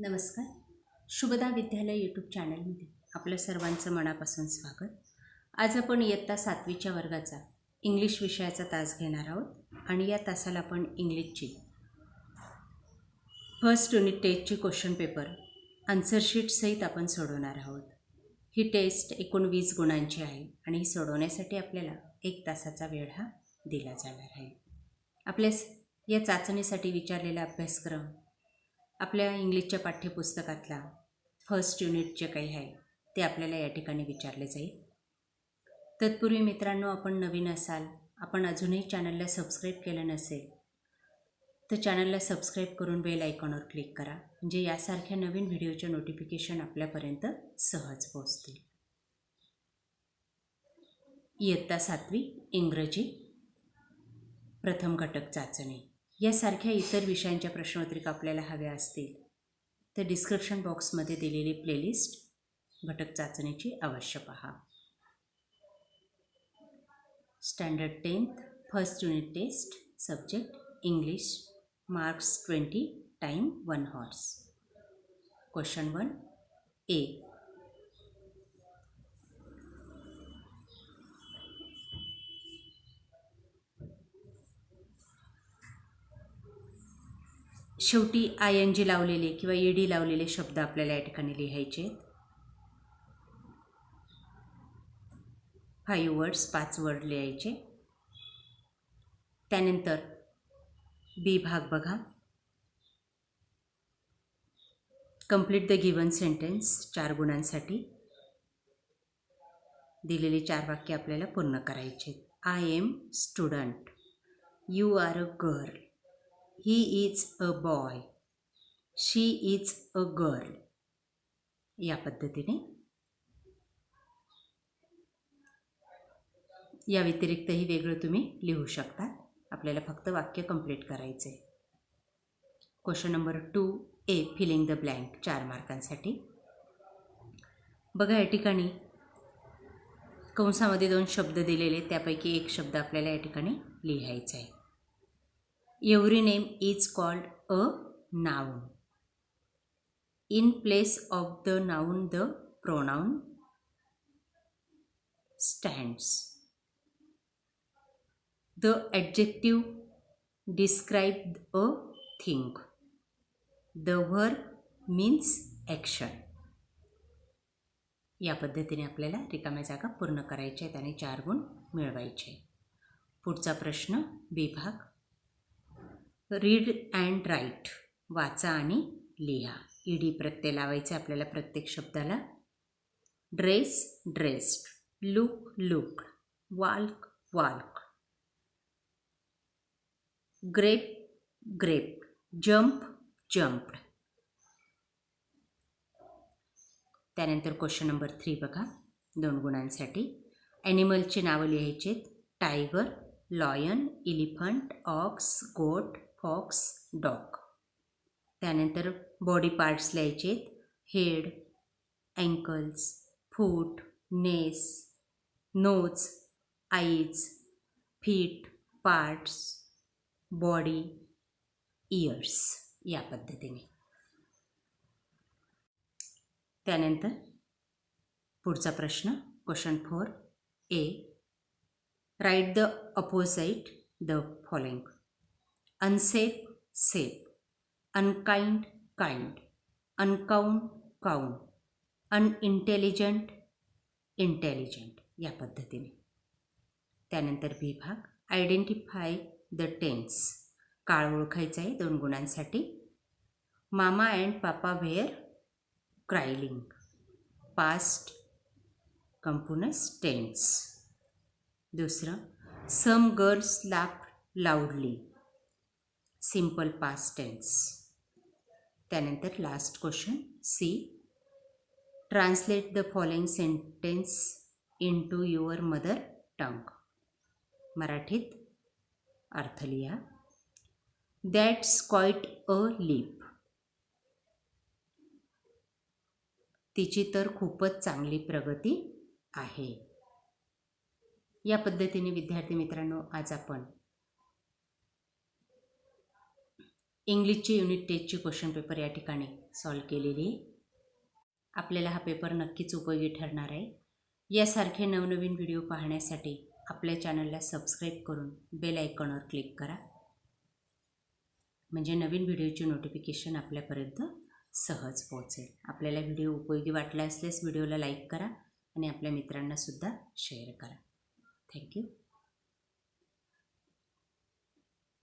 नमस्कार. शुभदा विद्यालय यूट्यूब चॅनलमध्ये आपलं सर्वांचं मनापासून स्वागत. आज आपण इयत्ता सातवीच्या वर्गाचा इंग्लिश विषयाचा तास घेणार आहोत आणि या तासाला आपण इंग्लिशची फर्स्ट युनिट टेस्टची क्वेश्चन पेपर आन्सरशीटसहित आपण सोडवणार आहोत. ही टेस्ट एकूण वीस गुणांची आहे आणि ही सोडवण्यासाठी आपल्याला एक तासाचा वेळ हा दिला जाणार आहे. आपल्यास या चाचणीसाठी विचारलेला अभ्यासक्रम आपल्या इंग्लिशच्या पाठ्यपुस्तकातला फर्स्ट युनिट जे काही आहे ते आपल्याला या ठिकाणी विचारले जाईल. तत्पूर्वी मित्रांनो आपण नवीन असाल आपण अजूनही चॅनलला सबस्क्राईब केलं नसेल तर चॅनलला सबस्क्राईब करून बेल आयकॉनवर क्लिक करा म्हणजे यासारख्या नवीन व्हिडिओचे नोटिफिकेशन आपल्यापर्यंत सहज पोहोचतील. इयत्ता सातवी इंग्रजी प्रथम घटक चाचणी. यासारख्या इतर विषयांच्या प्रश्नपत्रिका आपल्याला हव्या असतील तर डिस्क्रिप्शन बॉक्समध्ये दिलेली प्लेलिस्ट घटक चाचणीची अवश्य पहा. Standard tenth first unit test subject English marks twenty time one hours question one A शेवटी आय एन जी लावलेले किंवा ई डी लावलेले शब्द आपल्याला या ठिकाणी लिहायचे आहेत. फाईव्ह वर्ड्स पाच वर्ड लिहायचे. त्यानंतर बी भाग बघा. कंप्लीट द गिवन सेंटेन्स चार गुणांसाठी. दिलेली चार वाक्य आपल्याला पूर्ण करायचे I am student you are a girl he is a boy she is a girl या पद्धतीने. या व्यतिरिक्तही वेगळं तुम्ही लिहू शकता. आपल्याला फक्त वाक्य कंप्लीट करायचे question number two A filling the blank चार मार्कांसाठी. बघा या ठिकाणी. कंसामध्ये दोन शब्द दिलेले त्यापैकी एक शब्द आपल्याला या ठिकाणी लिहायचा आहे every name is called a noun in place of the noun the pronoun stands the adjective describe a thing the verb means action या पद्धतीने आपल्याला रिकाम्या जागा पूर्ण करायच्या आहेत आणि चार गुण मिळवायचे पुढचा प्रश्न विभाग रीड अँड राईट. वाचा आणि लिहा. ईडी प्रत्यय लावायचे आपल्याला प्रत्येक शब्दाला. Dress dressed. Look look walk walk. Grape grape. Jump jumped त्यानंतर क्वेश्चन नंबर थ्री बघा. दोन गुणांसाठी. ॲनिमलची नावं लिहायचे आहेत tiger lion elephant ox goat fox dog त्यानंतर बॉडी पार्ट्स लिहायचे head ankles foot neck nose eyes feet parts body ears या पद्धतीने. त्यानंतर पुढचा प्रश्न question four A write the opposite the following unsafe safe unkind kind uncount count unintelligent intelligent या पद्धतीने. त्यानंतर विभाग आयडेंटिफाय द टेन्स काळ ओळखायचा आहे दोन गुणांसाठी. Mama and papa were crying past continuous tense दुसरं. Some girls laugh loudly simple past tense. त्यानंतर last question C. Translate the following sentence into your mother tongue. मराठीत अर्थ लिहा. दॅट्स क्वाईट अ लीप तिची तर खूपच चांगली प्रगती आहे. या पद्धतीने विद्यार्थी मित्रांनो आज आपण इंग्लिशची युनिट टेस्टची क्वेश्चन पेपर या ठिकाणी सॉल्व केलेली. आहे आपल्याला हा पेपर नक्कीच उपयोगी ठरणार आहे. यासारखे नवनवीन व्हिडिओ पाहण्यासाठी आपल्या चॅनलला सबस्क्राईब करून बेल आयकॉनवर क्लिक करा. म्हणजे नवीन व्हिडिओची नोटिफिकेशन आपल्यापर्यंत सहज पोहोचेल. आपल्याला व्हिडिओ उपयोगी वाटला असल्यास व्हिडिओला लाईक करा आणि आपल्या मित्रांनासुद्धा शेअर करा. थँक्यू.